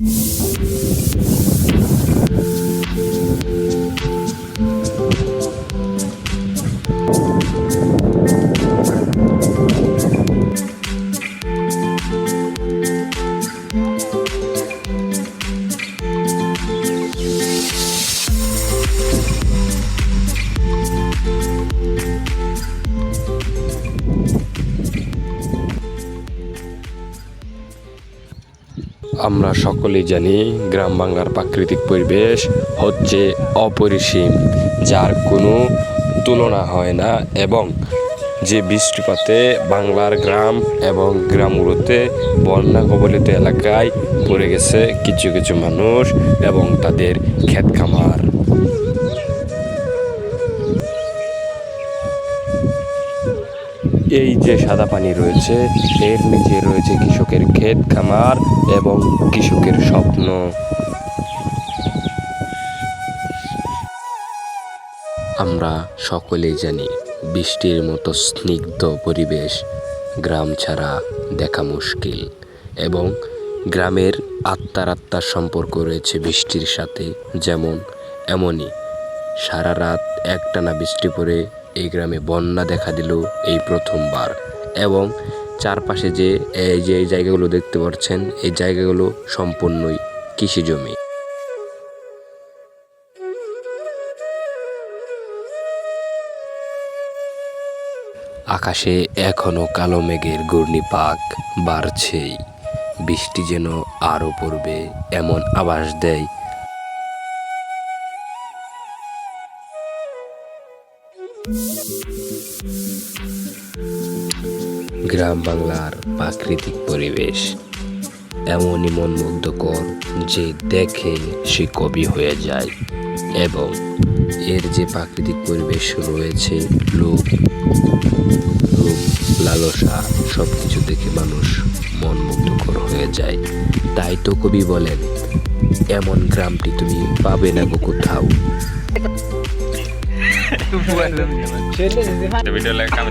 you আমরা সকলেই জানি গ্রাম বাংলার প্রাকৃতিক পরিবেশ হচ্ছে অপরিসীম, যার কোনো তুলনা হয় না এবং যে বৃষ্টিপাতে বাংলার গ্রাম এবং গ্রামগুলোতে বন্যা কবলিত এলাকায় পড়ে গেছে কিছু কিছু মানুষ এবং তাদের ক্ষেত খামার। এই যে সাদা পানি রয়েছে, এর নিচে রয়েছে কৃষকের ক্ষেত খামার এবং কৃষকের স্বপ্ন। আমরা সকলেই জানি বৃষ্টির মতো স্নিগ্ধ পরিবেশ গ্রাম ছাড়া দেখা মুশকিল এবং গ্রামের আত্মার আত্মার সম্পর্ক রয়েছে বৃষ্টির সাথে। যেমন, এমনই সারা রাত একটানা বৃষ্টি পড়ে এই গ্রামে বন্যা দেখা দিল এই প্রথমবার। এবং চারপাশে যে, এই যে, এই জায়গাগুলো দেখতে পাচ্ছেন, এই জায়গাগুলো সম্পূর্ণই কৃষি জমি। আকাশে এখনও কালো মেঘের ঘূর্ণিপাক বাড়ছেই। বৃষ্টি যেন আরও পড়বে, এমন আভাস দেয় গ্রাম বাংলার প্রাকৃতিক পরিবেশ এমনই মনমুগ্ধকর যে দেখে সে কবি হয়ে যায় এবং এর যে প্রাকৃতিক পরিবেশ রয়েছে লোক রূপ, লালসা সব কিছু দেখে মানুষ মনমুগ্ধকর হয়ে যায়। তাই তো কবি বলেন, এমন গ্রামটি তুমি পাবে না গো কোথাও ভিডিও লাগে কামে